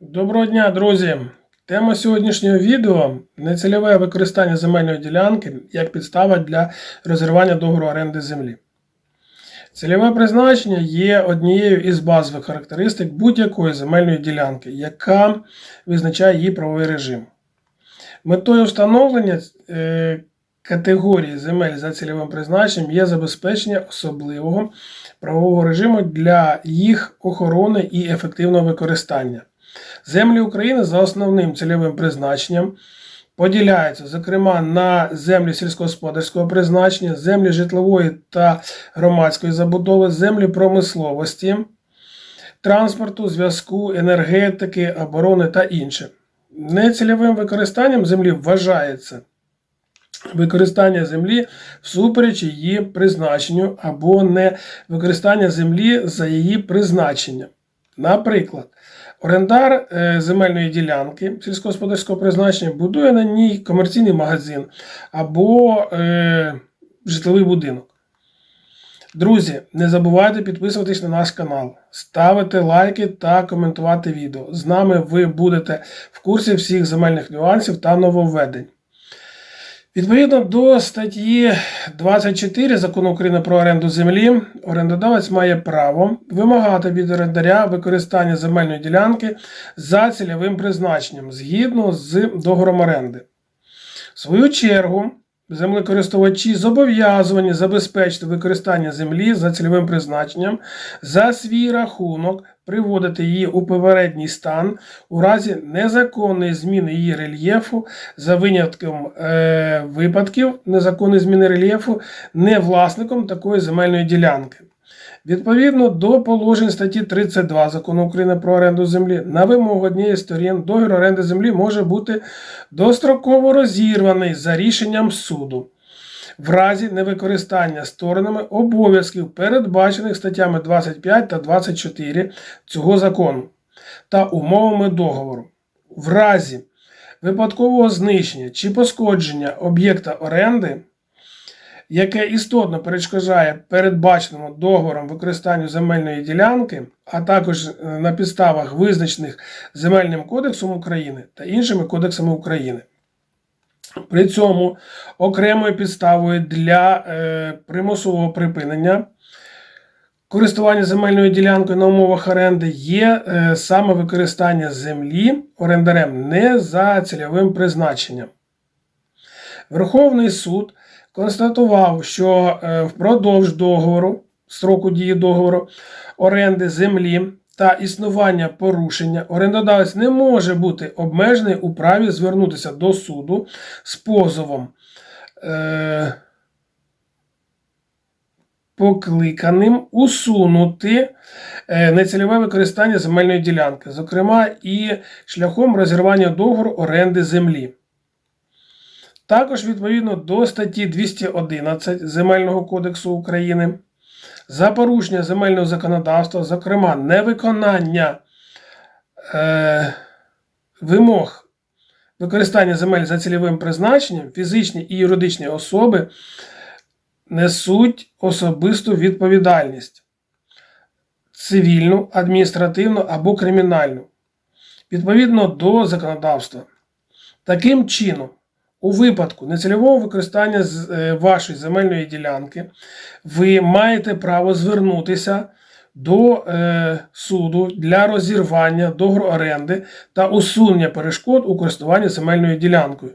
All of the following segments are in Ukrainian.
Доброго дня, друзі! Тема сьогоднішнього відео нецільове використання земельної ділянки як підстава для розірвання договору оренди землі. Цільове призначення є однією із базових характеристик будь-якої земельної ділянки, яка визначає її правовий режим. Метою встановлення е, категорії земель за цільовим призначенням є забезпечення особливого правового режиму для їх охорони і ефективного використання. Землі України за основним цільовим призначенням поділяються, зокрема, на землі сільськогосподарського призначення, землі житлової та громадської забудови, землі промисловості, транспорту, зв'язку, енергетики, оборони та інше. Нецільовим використанням землі вважається використання землі всупереч її призначенню або не використання землі за її призначенням. Наприклад, орендар е, земельної ділянки сільськогосподарського призначення будує на ній комерційний магазин або е, житловий будинок. Друзі, не забувайте підписуватись на наш канал, ставити лайки та коментувати відео. З нами ви будете в курсі всіх земельних нюансів та нововведень. Відповідно до статті 24 закону України про оренду землі, орендодавець має право вимагати від орендаря використання земельної ділянки за цільовим призначенням згідно з договором оренди. В свою чергу, землекористувачі зобов'язані забезпечити використання землі за цільовим призначенням за свій рахунок, приводити її у попередній стан у разі незаконної зміни її рельєфу за винятком е, випадків незаконної зміни рельєфу не власником такої земельної ділянки. Відповідно до положень статті 32 закону України про оренду землі, на вимогу однієї з сторін договір оренди землі може бути достроково розірваний за рішенням суду. В разі невикористання сторонами обов'язків, передбачених статтями 25 та 24 цього закону та умовами договору. В разі випадкового знищення чи пошкодження об'єкта оренди яке істотно перешкоджає передбаченому договором використанню земельної ділянки, а також е, на підставах, визначених Земельним кодексом України та іншими кодексами України. При цьому окремою підставою для е, примусового припинення користування земельною ділянкою на умовах оренди є е, саме використання землі орендарем не за цільовим призначенням. Верховний суд констатував, що е, впродовж договору, строку дії договору оренди землі та існування порушення орендодавець не може бути обмежений у праві звернутися до суду з позовом. Е Покликаним усунути е, нецільове використання земельної ділянки, зокрема і шляхом розірвання договору оренди землі. Також відповідно до статті 211 Земельного кодексу України за порушення земельного законодавства, зокрема, невиконання е, вимог використання земель за цільовим призначенням, фізичні і юридичні особи несуть особисту відповідальність цивільну, адміністративну або кримінальну відповідно до законодавства. Таким чином, у випадку нецільового використання е, вашої земельної ділянки ви маєте право звернутися до е, суду для розірвання договору оренди та усунення перешкод у користуванні земельною ділянкою.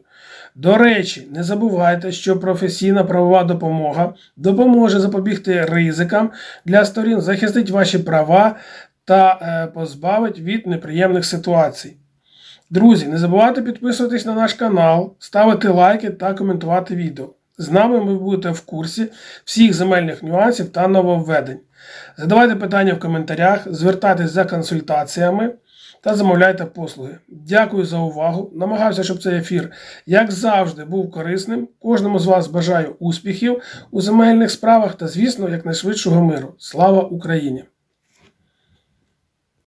До речі, не забувайте, що професійна правова допомога допоможе запобігти ризикам для сторін, захистить ваші права та е, позбавить від неприємних ситуацій. Друзі, не забувайте підписуватись на наш канал, ставити лайки та коментувати відео. З нами ви будете в курсі всіх земельних нюансів та нововведень. Задавайте питання в коментарях, звертайтесь за консультаціями та замовляйте послуги. Дякую за увагу. Намагався, щоб цей ефір, як завжди, був корисним. Кожному з вас бажаю успіхів у земельних справах та, звісно, якнайшвидшого миру. Слава Україні!